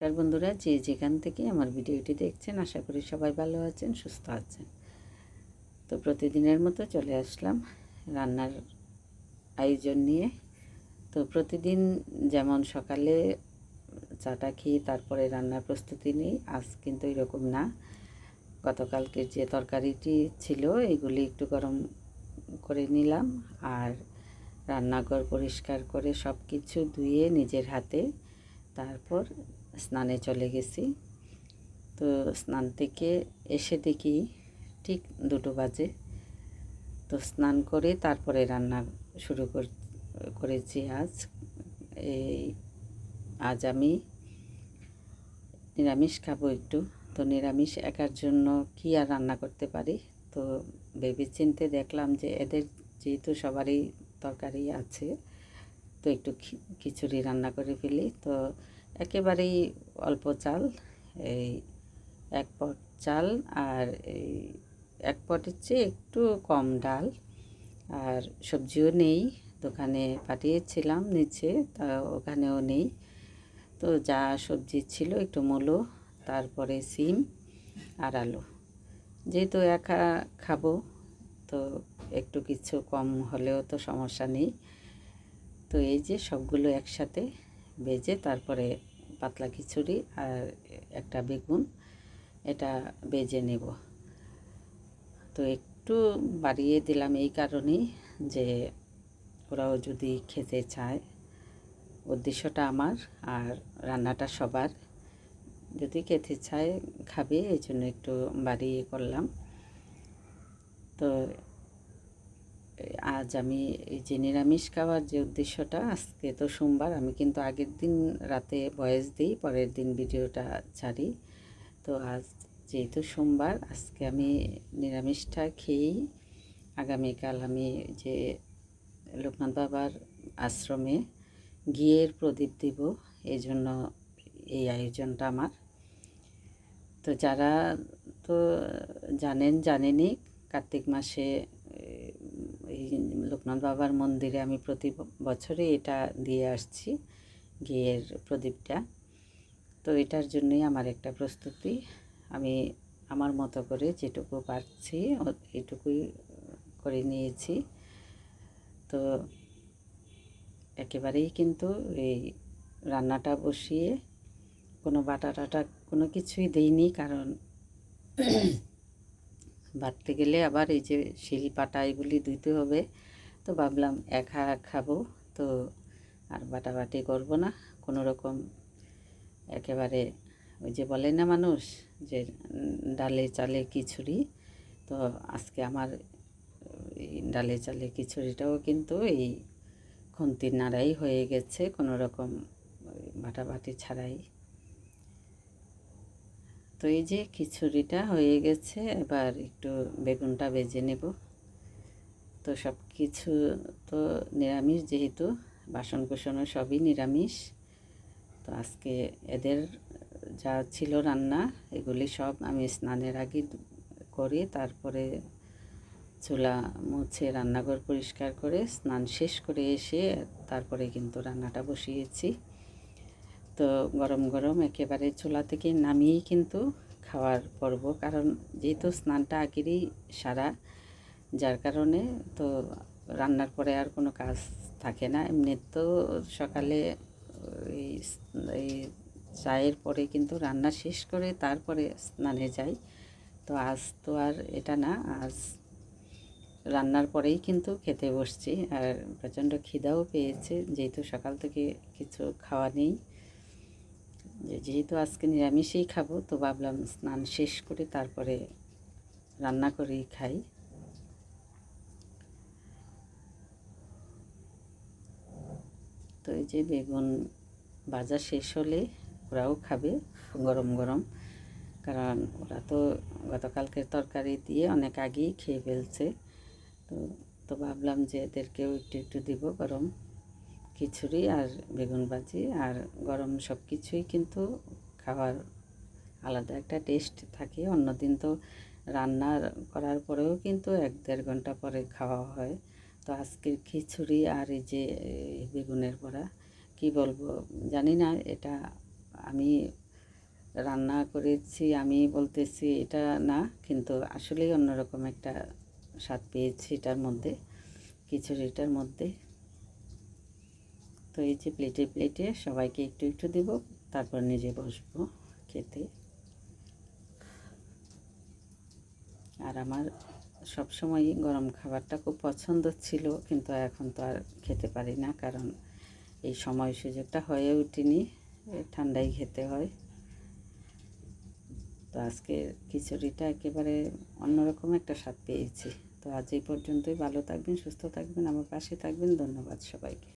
নমস্কার বন্ধুরা, যে যেখান থেকে আমার ভিডিওটি দেখছেন, আশা করি সবাই ভালো আছেন, সুস্থ আছেন। তো প্রতিদিনের মতো চলে আসলাম রান্নার আয়োজন নিয়ে। তো প্রতিদিন যেমন সকালে চাটা খেয়ে তারপরে রান্নার প্রস্তুতি নিই, আজ কিন্তু এরকম না। গতকালকের যে তরকারিটি ছিল, এগুলি একটু গরম করে নিলাম আর রান্নাঘর পরিষ্কার করে সব কিছু ধুয়ে নিজের হাতে তারপর স্নানে চলে গেছি। তো স্নান থেকে এসে দেখি ঠিক দুটো বাজে। তো স্নান করে তারপরে রান্না শুরু কর- করেছি আজ। এই আজ আমি নিরামিষ খাব একটু। তো নিরামিষ একার জন্য কি আর রান্না করতে পারি? তো ভেবে চিনতে দেখলাম যে এদের যেহেতু সবারই তরকারি আছে, তো একটু খিচুড়ি রান্না করে ফেলি। তো একেবারেই অল্প চাল, এই এক পট চাল আর এই এক পটের চেয়ে একটু কম ডাল। আর সবজিও নেই, দোকানে পাঠিয়েছিলাম নিচে, তা ওখানেও নেই। তো যা সবজি ছিল, একটু মূলো, তারপরে সিম আর আলু। যেহেতু একা খাব, তো একটু কিছু কম হলেও তো সমস্যা নেই। তো এই যে সবগুলো একসাথে ভেজে তারপরে পাতলা খিচুড়ি আর একটা বেগুন, এটা বেজে নেব। তো একটু বাড়িয়ে দিলাম এই কারণেই যে ওরাও যদি খেতে চায়, উদ্দেশ্যটা আমার আর রান্নাটা সবার। যদি খেতে চায়, খাবে, এই জন্য একটু বাড়িয়ে করলাম। তো আজ আমি এই যে নিরামিষ খাওয়ার যে উদ্দেশ্যটা, আজকে তো সোমবার, আমি কিন্তু আগের দিন রাতে বয়স দিই, পরের দিন ভিডিওটা ছাড়ি। তো আজ যেহেতু সোমবার, আজকে আমি নিরামিষটা খেয়েই আগামীকাল আমি যে লোকনাথ বাবার আশ্রমে ঘিয়ের প্রদীপ দিব, এই জন্য এই আয়োজনটা আমার। তো যারা তো জানেন জানেনই কার্তিক মাসে এই লোকনাথ বাবার মন্দিরে আমি প্রতি বছরে এটা দিয়ে আসছি, ঘিয়ের প্রদীপটা। তো এটার জন্যই আমার একটা প্রস্তুতি। আমি আমার মতো করে যেটুকু পারছি এটুকুই করে নিয়েছি। তো একেবারেই কিন্তু এই রান্নাটা বসিয়ে কোনো বাটা টাটা কোনো কিছুই দেইনি, কারণ বাটতে গেলে আবার এই যে শিল পাটা এগুলি ধুইতে হবে। তো ভাবলাম একা খাব, তো আর বাটাবাটি করব না। কোনো রকম একেবারে ওই যে বলে না মানুষ যে ডালে চালে খিচুড়ি। তো আজকে আমার ডালে চালে খিচুড়িটাও কিন্তু এই খুন্তির নাড়াই হয়ে গেছে। কোনো রকম বাটাবাটি ছাড়াই। তো এই যে খিচুড়িটা হয়ে গেছে, এবার একটু বেগুনটা ভেজে নেব। তো সব কিছু তো নিরামিষ, যেহেতু বাসন কুসনও সবই নিরামিষ। তো আজকে এদের যা ছিল রান্না, এগুলি সব আমি স্নানের আগে করি তারপরে চুলা মুছে রান্নাঘর পরিষ্কার করে স্নান শেষ করে এসে তারপরে কিন্তু রান্নাটা বসিয়েছি। তো গরম গরম একেবারে চুলা থেকে নামিয়েই কিন্তু খাওয়ার পর্ব। কারণ যেহেতু স্নানটা আগেরই সারা, যার কারণে তো রান্নার পরে আর কোনো কাজ থাকে না। এমনি তো সকালে এই এই চায়ের পরে কিন্তু রান্না শেষ করে তারপরে স্নানে যাই। তো আজ তো আর এটা না, আজ রান্নার পরেই কিন্তু খেতে বসছি। আর প্রচণ্ড খিদাও পেয়েছে, যেহেতু সকাল থেকে কিছু খাওয়া নেই। যে যেহেতু আজকে নিরামিষেই খাব, তো ভাবলাম স্নান শেষ করে তারপরে রান্না করেই খাই। তো এই যে বেগুন ভাজা শেষ হলে ওরাও খাবে গরম গরম, কারণ ওরা তো গতকালকের তরকারি দিয়ে অনেক আগেই খেয়ে ফেলছে। তো তো ভাবলাম যে এদেরকেও একটু একটু দিব গরম। খিচুড়ি আর বেগুন ভাজি আর গরম সব কিছুই কিন্তু খাওয়ার আলাদা একটা টেস্ট থাকে। অন্যদিন তো রান্নার করার পরেও কিন্তু এক দেড় ঘণ্টা পরে খাওয়া হয়। তো আজকের খিচুড়ি আর এই যে বেগুনের বড়া, কি বলব জানি না, এটা আমি রান্না করেছি, আমি বলতেছি এটা না, কিন্তু আসলেই অন্যরকম একটা স্বাদ পেয়েছি এটার মধ্যে, খিচুড়িটার মধ্যে। তো এই যে প্লেটে প্লেটে সবাইকে একটু একটু দেব, তারপর নিজে বসবো খেতে। আর আমার সবসময়ই গরম খাবারটা খুব পছন্দ ছিল, কিন্তু এখন তো আর খেতে পারি না, কারণ এই সময় সুযোগটা হয়ে ওঠেনি ঠান্ডাই খেতে হয়। তো আজকে খিচুড়িটা একেবারে অন্যরকম একটা স্বাদ পেয়েছি। তো আজ এই পর্যন্তই, ভালো থাকবেন, সুস্থ থাকবেন, আমার পাশে থাকবেন, ধন্যবাদ সবাইকে।